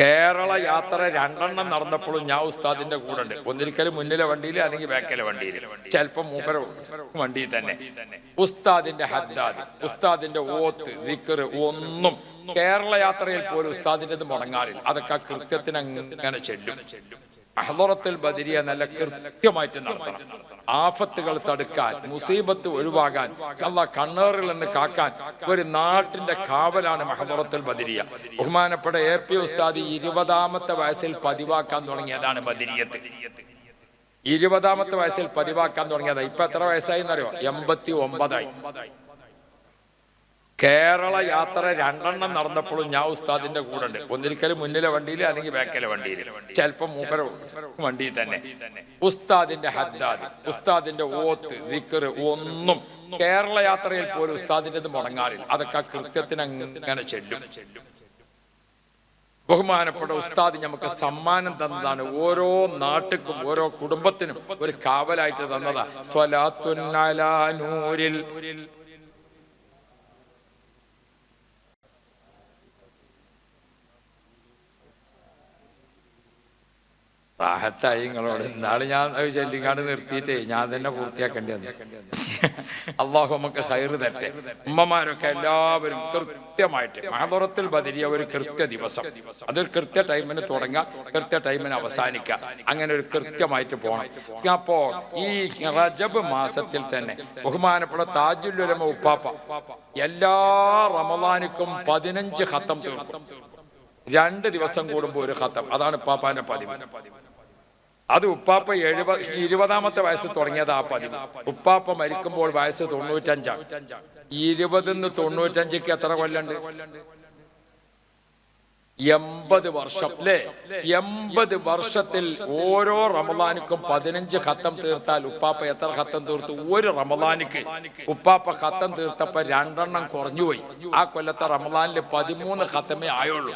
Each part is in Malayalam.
കേരള യാത്ര രണ്ടെണ്ണം നടന്നപ്പോഴും ഞാൻ ഉസ്താദിന്റെ കൂടെ ഉണ്ട്. ഒന്നിരിക്കലും മുന്നിലെ വണ്ടിയിൽ അല്ലെങ്കിൽ ബാക്കിലെ വണ്ടിയിൽ ചിലപ്പോൾ മൂപ്പര വണ്ടിയിൽ തന്നെ. ഉസ്താദിന്റെ ഹദ്ദാദ് ഉസ്താദിന്റെ ഓത്ത് വിക്കറ് ഒന്നും കേരള യാത്രയിൽ പോലും ഉസ്താദിന്റെത് മുടങ്ങാറില്ല. അതൊക്കെ ആ കൃത്യത്തിന് അങ്ങനെ ചെല്ലും. അഹ്ലറത്തുൽ ബദരിയ നല്ല കൃത്യമായിട്ട് നടത്തണം. ആഫത്തുകൾ തടുക്കാൻ മുസീബത്ത് ഒഴിവാകാൻ അല്ല കണ്ണേറിൽ നിന്ന് കാക്കാൻ ഒരു നാട്ടിന്റെ കാവലാണ് മഹദറത്തുൽ ബദിരിയ. ബഹുമാനപ്പെട്ട എ പി ഉസ്താദി ഇരുപതാമത്തെ വയസ്സിൽ പതിവാക്കാൻ തുടങ്ങിയതാണ് ബദിരിയത്ത്. ഇരുപതാമത്തെ വയസ്സിൽ പതിവാക്കാൻ തുടങ്ങിയതാണ് ഇപ്പൊ എത്ര വയസ്സായി എന്നറിയോ? എൺപത്തി ഒമ്പതായി. കേരള യാത്ര രണ്ടെണ്ണം നടന്നപ്പോഴും ഞാൻ ഉസ്താദിന്റെ കൂടെ ഉണ്ട്. ഒന്നിരിക്കലും മുന്നിലെ വണ്ടിയിൽ അല്ലെങ്കിൽ ബാക്കിലെ വണ്ടിയിൽ ചിലപ്പോൾ മൂപ്പര വണ്ടിയിൽ തന്നെ. ഉസ്താദിന്റെ ഹദ്ദാദ് ഉസ്താദിന്റെ ഓത്ത് വിക്കറ് ഒന്നും കേരള യാത്രയിൽ പോലും ഉസ്താദിന്റെ മുടങ്ങാറില്ല. അതൊക്കെ കൃത്യത്തിന് അങ്ങനെ ചെല്ലും. ബഹുമാനപ്പെട്ട ഉസ്താദ് നമുക്ക് സമ്മാനം തന്നതാണ്. ഓരോ നാട്ടുക്കും ഓരോ കുടുംബത്തിനും ഒരു കാവലായിട്ട് തന്നതാ. സ്വലാത്തുന്നലാ റാഹത്തായി നിങ്ങളോട് ഇന്നാൾ ഞാൻ ചെല്ലിങ്ങാട് നിർത്തിയിട്ടേ ഞാൻ തന്നെ പൂർത്തിയാക്കേണ്ടി വന്നു. അള്ളാഹു നമുക്ക് ഹൈറ് തരട്ടെ. ഉമ്മമാരൊക്കെ എല്ലാവരും കൃത്യമായിട്ട് മഹദുറത്തിൽ ബദരിയ ഒരു കൃത്യ ദിവസം. അതൊരു കൃത്യ ടൈമിന് തുടങ്ങാം കൃത്യ ടൈമിന് അവസാനിക്കാം അങ്ങനെ ഒരു കൃത്യമായിട്ട് പോകണം അപ്പോ ഈ റജബ് മാസത്തിൽ തന്നെ ബഹുമാനപ്പെട്ട താജുല്ലുരമ ഉപ്പാപ്പ എല്ലാ റമദാനിക്കും പതിനഞ്ച് ഹത്തം തീർക്കും. രണ്ട് ദിവസം കൂടുമ്പോൾ ഒരു ഹത്തം അതാണ് ഉപ്പാപ്പാന്റെ പതിവ്. അത് ഉപ്പാപ്പ എഴുപത് ഇരുപതാമത്തെ വയസ്സ് തുടങ്ങിയത് പതിവ്. ഉപ്പാപ്പ മരിക്കുമ്പോൾ വയസ്സ് തൊണ്ണൂറ്റഞ്ചാണ്. ഇരുപതിന്ന് തൊണ്ണൂറ്റഞ്ചിക്ക് എത്ര കൊല്ലണ്ട്? എൺപത് വർഷം. അല്ലേ എൺപത് വർഷത്തിൽ ഓരോ റമദാനിക്കും പതിനഞ്ച് ഖത്തം തീർത്താൽ ഉപ്പാപ്പ എത്ര ഖത്തം തീർത്തു? ഒരു റമദാനിക്ക്. ഉപ്പാപ്പ ഖത്തം തീർത്തപ്പോ രണ്ടെണ്ണം കുറഞ്ഞുപോയി. ആ കൊല്ലത്തെ റമദാനിൽ പതിമൂന്ന് ഖത്തമേ ആയുള്ളൂ.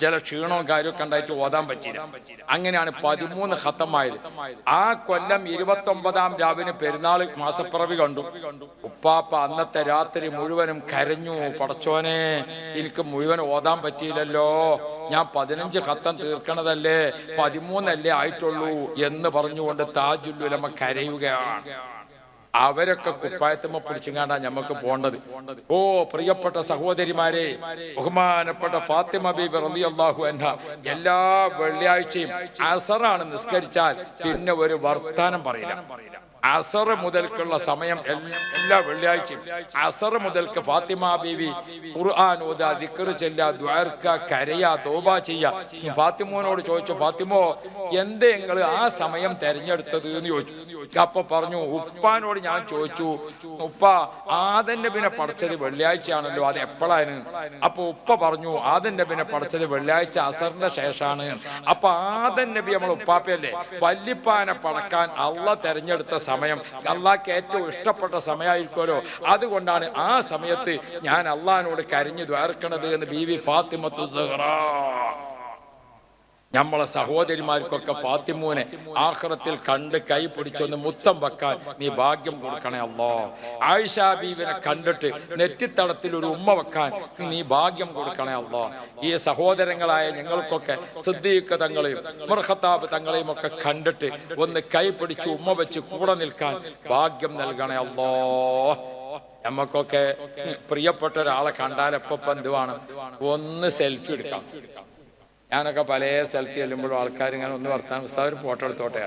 ചില ക്ഷീണവും കാര്യമൊക്കെ ഉണ്ടായിട്ട് ഓതാൻ പറ്റിയില്ല. അങ്ങനെയാണ് പതിമൂന്ന് ഖത്തമായത് ആ കൊല്ലം ഇരുപത്തി ഒമ്പതാം രാവിന് പെരുന്നാൾ മാസപ്പിറവി കണ്ടു. ഉപ്പാപ്പ അന്നത്തെ രാത്രി മുഴുവനും കരഞ്ഞു പടച്ചോനെ എനിക്ക് മുഴുവൻ ഓതാൻ പറ്റിയില്ലല്ലോ. ഞാൻ പതിനഞ്ച് ഖത്തം തീർക്കണതല്ലേ? പതിമൂന്നല്ലേ ആയിട്ടുള്ളൂ എന്ന് പറഞ്ഞുകൊണ്ട് താജുല്ലുലമ കരയുകയാണ്. അവരൊക്കെ കുപ്പായത്തുമ്മ പിടിച്ചുങ്ങാണ്ടാ ഞമ്മക്ക് പോണ്ടത്. ഓ പ്രിയപ്പെട്ട സഹോദരിമാരെ ബഹുമാനപ്പെട്ട ഫാത്തിമ ബീബി റളിയല്ലാഹു അൻഹ എല്ലാ വെള്ളിയാഴ്ചയും അസറാണ് നിസ്കരിച്ചാൽ പിന്നെ ഒരു വർത്താനം പറയില്ല. അസർ മുതൽക്കുള്ള സമയം എല്ലാ വെള്ളിയാഴ്ചയും. അസർ മുതൽക്ക് ഫാത്തിമ ബീവി ഖുർആൻ ഓതാ ദിക്കർ ചെല്ല ദ്വാർക്ക കരയ തോബ ചെയ്യ. ഫാത്തിമോനോട് ചോദിച്ചു ഫാത്തിമോ എന്തേ നിങ്ങൾ ആ സമയം തെരഞ്ഞെടുത്തത് എന്ന് ചോദിച്ചു. അപ്പൊ പറഞ്ഞു ഉപ്പാനോട് ഞാൻ ചോദിച്ചു ഉപ്പ ആദന്റെ പിന്നെ പഠിച്ചത് വെള്ളിയാഴ്ചയാണല്ലോ അത് എപ്പോഴാണ് അപ്പൊ ഉപ്പ പറഞ്ഞു ആദന്റെ പിന്നെ പഠിച്ചത് വെള്ളിയാഴ്ച അസറിന്റെ ശേഷമാണ് അപ്പൊ ആദൻ നബി നമ്മൾ ഉപ്പാപ്പയല്ലേ വല്ലിപ്പാനെ പടക്കാൻ അള്ള തെരഞ്ഞെടുത്ത സമയം. അള്ളാഹ്ക്ക് ഏറ്റവും ഇഷ്ടപ്പെട്ട സമയമായിരിക്കുമല്ലോ അതുകൊണ്ടാണ് ആ സമയത്ത് ഞാൻ അള്ളഹാനോട് കരഞ്ഞു ദ്വാർക്കണത് എന്ന് ബി വി ഫാത്തിമത്തു സഹ്റാ. നമ്മളെ സഹോദരിമാർക്കൊക്കെ ഫാത്തിമൂനെ ആഹ്റത്തിൽ കണ്ട് കൈ പിടിച്ചൊന്ന് മുത്തം വെക്കാൻ നീ ഭാഗ്യം കൊടുക്കണേ അല്ലോ. ആയിഷാ ബീവിനെ കണ്ടിട്ട് നെറ്റിത്തടത്തിൽ ഒരു ഉമ്മ വെക്കാൻ നീ ഭാഗ്യം കൊടുക്കണേ അല്ലോ. ഈ സഹോദരങ്ങളായ ഞങ്ങൾക്കൊക്കെ സിദ്ദീഖ് തങ്ങളെയും മുർഹത്താബ് തങ്ങളെയും ഒക്കെ കണ്ടിട്ട് ഒന്ന് കൈ പിടിച്ച് ഉമ്മ വെച്ച് കൂടെ നിൽക്കാൻ ഭാഗ്യം നൽകണേ അല്ലോ. നമുക്കൊക്കെ പ്രിയപ്പെട്ട ഒരാളെ കണ്ടാൽ എപ്പം എന്തുവാണ്? ഒന്ന് സെൽഫി എടുക്കാം. ഞാനൊക്കെ പല സ്ഥലത്ത് ചെല്ലുമ്പോഴും ആൾക്കാർ ഇങ്ങനെ ഒന്ന് വർത്താൻ ഒരു ഫോട്ടോ എടുത്തോട്ടെ?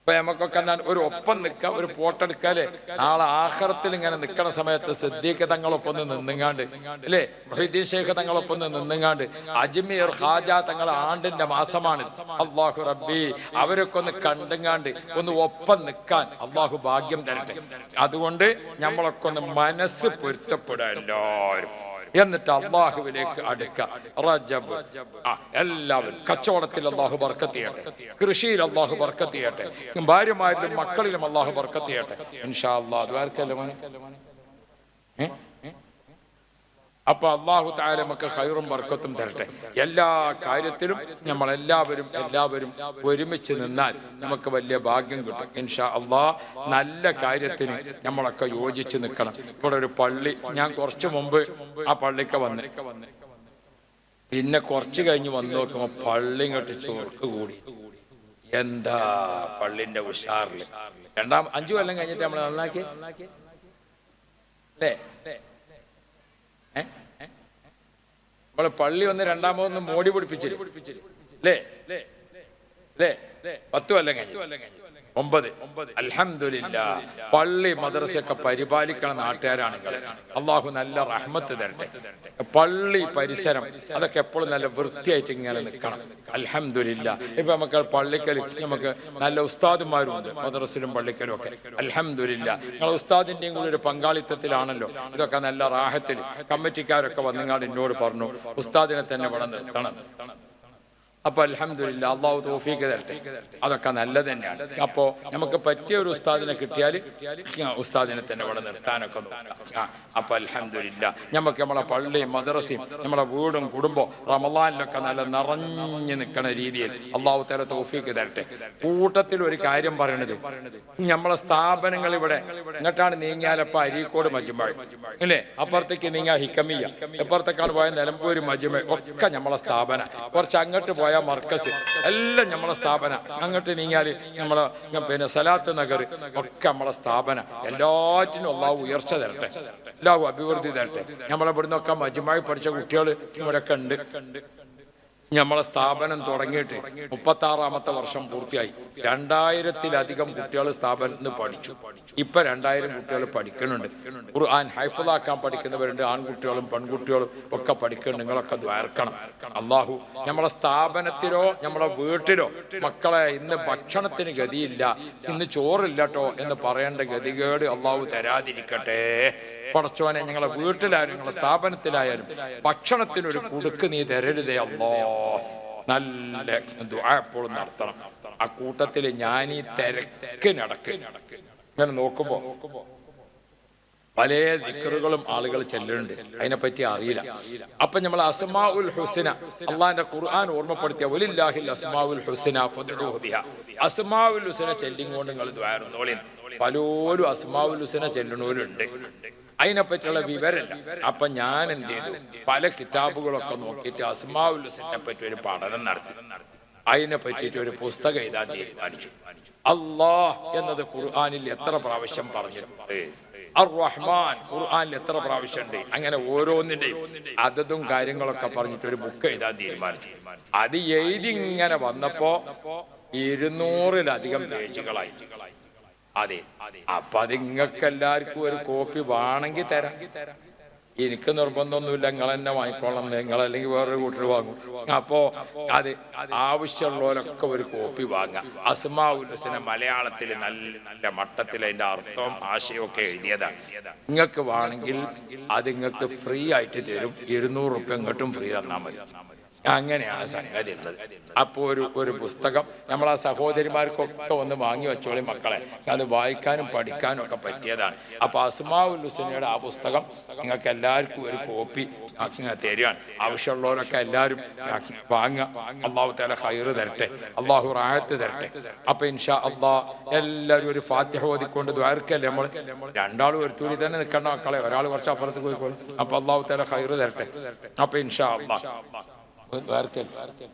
ഇപ്പൊ നമുക്കൊക്കെ എന്താണ് ഒരു ഒപ്പം നിൽക്കുക ഒരു ഫോട്ടോ എടുക്കാല്ലേ? നാളെ ആഹ്റത്തിൽ ഇങ്ങനെ നിൽക്കണ സമയത്ത് സിദ്ദീഖ് തങ്ങളൊപ്പം നിന്നുങ്ങാണ്ട് അല്ലേ? മൊഹീദ്ദീൻ ഷേഖ് തങ്ങളൊപ്പം നിന്നുങ്ങാണ്ട് അജ്മീർ ഹാജ തങ്ങൾ ആണ്ടിന്റെ മാസമാണ്. അള്ളാഹു റബ്ബി അവരൊക്കെ ഒന്ന് കണ്ടുങ്ങാണ്ട് ഒന്ന് ഒപ്പം നിൽക്കാൻ അള്ളാഹു ഭാഗ്യം തരട്ടെ. അതുകൊണ്ട് നമ്മളൊക്കെ ഒന്ന് മനസ്സ് പൊരുത്തപ്പെടാൻ എല്ലാവരും. എന്നിട്ട് അള്ളാഹുവിലേക്ക് അടുക്ക. റജബ്. എല്ലാവരും കച്ചവടത്തിൽ അള്ളാഹു ബർക്കത്ത് ചെയ്യട്ടെ കൃഷിയിൽ അള്ളാഹു ബർക്കത്ത് ചെയ്യട്ടെ ഭാര്യമാരിലും മക്കളിലും അള്ളാഹു ബർക്കത്ത് ചെയ്യട്ടെ ഇൻഷാ അള്ളാഹ് അദ്വാർക്കല്ലേ മോനെ? ഏ? അപ്പൊ അള്ളാഹു താര നമുക്ക് ഹൈറും വർക്കത്തും തരട്ടെ. എല്ലാ കാര്യത്തിലും നമ്മൾ എല്ലാവരും എല്ലാവരും ഒരുമിച്ച് നിന്നാൽ നമുക്ക് വലിയ ഭാഗ്യം കിട്ടും. ഇൻഷാ അള്ളാഹ് നല്ല കാര്യത്തിന് നമ്മളൊക്കെ യോജിച്ച് നിൽക്കണം. ഇവിടെ ഒരു പള്ളി ഞാൻ കുറച്ചു മുമ്പ് ആ പള്ളിക്ക് വന്ന്. പിന്നെ കുറച്ച് കഴിഞ്ഞ് വന്ന് നോക്കുമ്പോ പള്ളി ഇങ്ങോട്ട് ചോർക്ക് കൂടി. എന്താ പള്ളിന്റെ ഉഷാറിൽ? രണ്ടാം അഞ്ചു കൊല്ലം കഴിഞ്ഞിട്ട് നമ്മൾ നന്നാക്കി? അല്ലേ? നമ്മൾ പള്ളി ഒന്ന് രണ്ടാമതൊന്ന് മോടി പിടിപ്പിച്ചില്ലേ? പത്ത് കഴിഞ്ഞു. ഒമ്പത്. അലഹമില്ല പള്ളി മദ്രസയൊക്കെ പരിപാലിക്കണ നാട്ടുകാരാണ് നിങ്ങൾ അള്ളാഹു നല്ല റഹ്മത്ത് തരട്ടെ. പള്ളി പരിസരം അതൊക്കെ എപ്പോഴും നല്ല വൃത്തിയായിട്ട് ഇങ്ങനെ നിൽക്കണം. അലഹമില്ല ഇപ്പൊ നമുക്ക് പള്ളിക്കൽ നമുക്ക് നല്ല ഉസ്താദുമാരുണ്ട് മദ്രസിലും പള്ളിക്കലും ഒക്കെ. അലഹമില്ല നിങ്ങൾ ഉസ്താദിന്റെയും കൂടി ഒരു പങ്കാളിത്തത്തിലാണല്ലോ. ഇതൊക്കെ നല്ല റാഹത്തിൽ കമ്മിറ്റിക്കാരൊക്കെ വന്നിങ്ങാട് എന്നോട് പറഞ്ഞു ഉസ്താദിനെ തന്നെ ഇവിടെ അപ്പൊ അലഹമില്ല അള്ളാഹു തോഫീക്ക് തരട്ടെ. അതൊക്കെ നല്ലത് തന്നെയാണ്. അപ്പോ നമുക്ക് പറ്റിയ ഒരു ഉസ്താദിനെ കിട്ടിയാൽ ഉസ്താദിനെ തന്നെ ഇവിടെ നിർത്താനൊക്കെ നോക്കാം. ആ, അപ്പൊ അലഹമില്ല നമുക്ക് നമ്മളെ പള്ളിയും മദ്രസയും നമ്മളെ വീടും കുടുംബവും റമലാനിലൊക്കെ നല്ല നിറഞ്ഞു നിൽക്കുന്ന രീതിയിൽ അള്ളാഹു തല തോഫീക്ക് തരട്ടെ. കൂട്ടത്തിൽ ഒരു കാര്യം പറയണത് നമ്മളെ സ്ഥാപനങ്ങൾ ഇവിടെ ഇങ്ങോട്ടാണ് നീങ്ങിയാലപ്പോൾ അരീക്കോട് മജുമഴ അല്ലേ അപ്പുറത്തേക്ക് നീങ്ങാ ഹിക്കമിയ ഇപ്പുറത്തേക്കാണ് പോയ നിലമ്പൂര് മജുമഴ ഒക്കെ നമ്മളെ സ്ഥാപന. കുറച്ച് അങ്ങോട്ട് പോയ മർക്കസ്. എല്ലാം നമ്മളെ സ്ഥാപന. അങ്ങോട്ട് നീങ്ങിയാൽ നമ്മളെ പിന്നെ സലാത്ത് നഗർ ഒക്കെ നമ്മളെ സ്ഥാപന. എല്ലാറ്റിനും അള്ളാഹു ഉയർച്ച തരട്ടെ. എല്ലാവരും അഭിവൃദ്ധി തരട്ടെ. നമ്മളെ ഇവിടുന്നൊക്കെ മജുമായി പഠിച്ച കുട്ടികൾ ഇവിടെയൊക്കെ ഉണ്ട്. നമ്മളെ സ്ഥാപനം തുടങ്ങിയിട്ട് മുപ്പത്തി ആറാമത്തെ വർഷം പൂർത്തിയായി. രണ്ടായിരത്തിലധികം കുട്ടികൾ സ്ഥാപനത്തിൽ നിന്ന് പഠിച്ചു. ഇപ്പൊ രണ്ടായിരം കുട്ടികൾ പഠിക്കുന്നുണ്ട്. ഖുർആൻ ഹൈഫലാക്കാൻ പഠിക്കുന്നവരുണ്ട്. ആൺകുട്ടികളും പെൺകുട്ടികളും ഒക്കെ പഠിക്കുന്നുണ്ട്. നിങ്ങളൊക്കെ ദ്വാർക്കണം അള്ളാഹു നമ്മളെ സ്ഥാപനത്തിലോ നമ്മളെ വീട്ടിലോ മക്കളെ ഇന്ന് ഭക്ഷണത്തിന് ഗതിയില്ല. ഇന്ന് ചോറില്ല കേട്ടോ എന്ന് പറയേണ്ട ഗതികേട് അള്ളാഹു തരാതിരിക്കട്ടെ. പടച്ചോനെ ഞങ്ങളെ വീട്ടിലായാലും ഞങ്ങളെ സ്ഥാപനത്തിലായാലും ഭക്ഷണത്തിനൊരു കുടുക്ക് നീ തരരുതേ അല്ലോ. നല്ല ദുആ എപ്പോഴും നടത്തണം. ആ കൂട്ടത്തിൽ ഞാൻ ഈ തിരക്ക് നടക്ക്. ഇങ്ങനെ നോക്കുമ്പോ പല ദിക്കറുകളും ആളുകൾ ചെല്ലുന്നുണ്ട്. അതിനെപ്പറ്റി അറിയില്ല. അപ്പൊ നമ്മൾ അസ്മാ ഉൽ ഹുസിന അള്ളാന്റെ ഖുർആൻ ഓർമ്മപ്പെടുത്തിയ ഒലില്ലാഹിൽ അസ്മാ ഉൽ ഹുസിന. അസ്മാ ഉൽ ഹുസിന ചെല്ലിങ്ങോണ്ട് നിങ്ങൾ ദ്വാരുന്നോളിൻ പലരും അസ്മാ ഉൽ ഹുസിന ചെല്ലുന്നവരുണ്ട്. അതിനെപ്പറ്റിയുള്ള വിവരമില്ല. അപ്പം ഞാൻ എന്ത് ചെയ്തു? പല കിതാബുകളൊക്കെ നോക്കിയിട്ട് അസ്മാ ഉൽ പറ്റി ഒരു പഠനം നടത്തി. അതിനെ പറ്റിയിട്ട് ഒരു പുസ്തകം എഴുതാൻ തീരുമാനിച്ചു. അള്ളാഹ് എന്നത് ഖുർആാനിൽ എത്ര പ്രാവശ്യം പറഞ്ഞിട്ടുണ്ട്? അർ റഹ്മാൻ ഖുർആനിൽ എത്ര പ്രാവശ്യമുണ്ട്? അങ്ങനെ ഓരോന്നിന്റെയും അതതും കാര്യങ്ങളൊക്കെ പറഞ്ഞിട്ട് ഒരു ബുക്ക് എഴുതാൻ തീരുമാനിച്ചു. അത് എഴുതി ഇങ്ങനെ വന്നപ്പോ ഇരുന്നൂറിലധികം പേജുകളായി. അതെ. അപ്പൊ നിങ്ങൾക്ക് എല്ലാവർക്കും ഒരു കോപ്പി വേണമെങ്കിൽ തരാം. എനിക്ക് നിർബന്ധമൊന്നുമില്ല നിങ്ങൾ തന്നെ വാങ്ങിക്കോളണം നിങ്ങൾ അല്ലെങ്കിൽ വേറൊരു കൂട്ടർ വാങ്ങും. അപ്പോ അത് ആവശ്യമുള്ളവരൊക്കെ ഒരു കോപ്പി വാങ്ങാം അസ്മാ ഉല്ലസിനെ മലയാളത്തിൽ നല്ല നല്ല മട്ടത്തിൽ അതിന്റെ അർത്ഥവും ആശയമൊക്കെ എഴുതിയതാണ് നിങ്ങൾക്ക് വേണമെങ്കിൽ അത് നിങ്ങൾക്ക് ഫ്രീ ആയിട്ട് തരും. ഇരുന്നൂറ് റുപ്യ ഇങ്ങോട്ടും ഫ്രീ തന്നാൽ മതി. അങ്ങനെയാണ് സംഗതി ഉള്ളത്. അപ്പോൾ ഒരു ഒരു പുസ്തകം നമ്മൾ ആ സഹോദരിമാർക്കൊക്കെ ഒന്ന് വാങ്ങി വെച്ചോളി മക്കളെ. അത് വായിക്കാനും പഠിക്കാനും ഒക്കെ പറ്റിയതാണ്. അപ്പോൾ അസ്മാഉൽ ഹുസനയുടെ ആ പുസ്തകം നിങ്ങൾക്ക് എല്ലാവർക്കും ഒരു കോപ്പി തരികയാണ് ആവശ്യമുള്ളവരൊക്കെ എല്ലാവരും വാങ്ങുക. അള്ളാഹു തല ഹൈറ് തരട്ടെ. അള്ളാഹു റാഹത്ത് തരട്ടെ. അപ്പോൾ ഇൻഷാ അള്ളാ എല്ലാവരും ഒരു ഫാത്തിഹ ഓതിക്കൊണ്ട് ദ്വാരക്കല്ലേ നമ്മൾ രണ്ടാളും ഒരു തുണി തന്നെ നിൽക്കേണ്ട മക്കളെ. ഒരാൾ കുറച്ച് അപ്പുറത്ത് പോയിക്കോളും. അപ്പൊ അള്ളാഹു തല ഹൈറ് തരട്ടെ. അപ്പോൾ ഇൻഷാ അള്ളാഹ് દ્વારકે દ્વારકે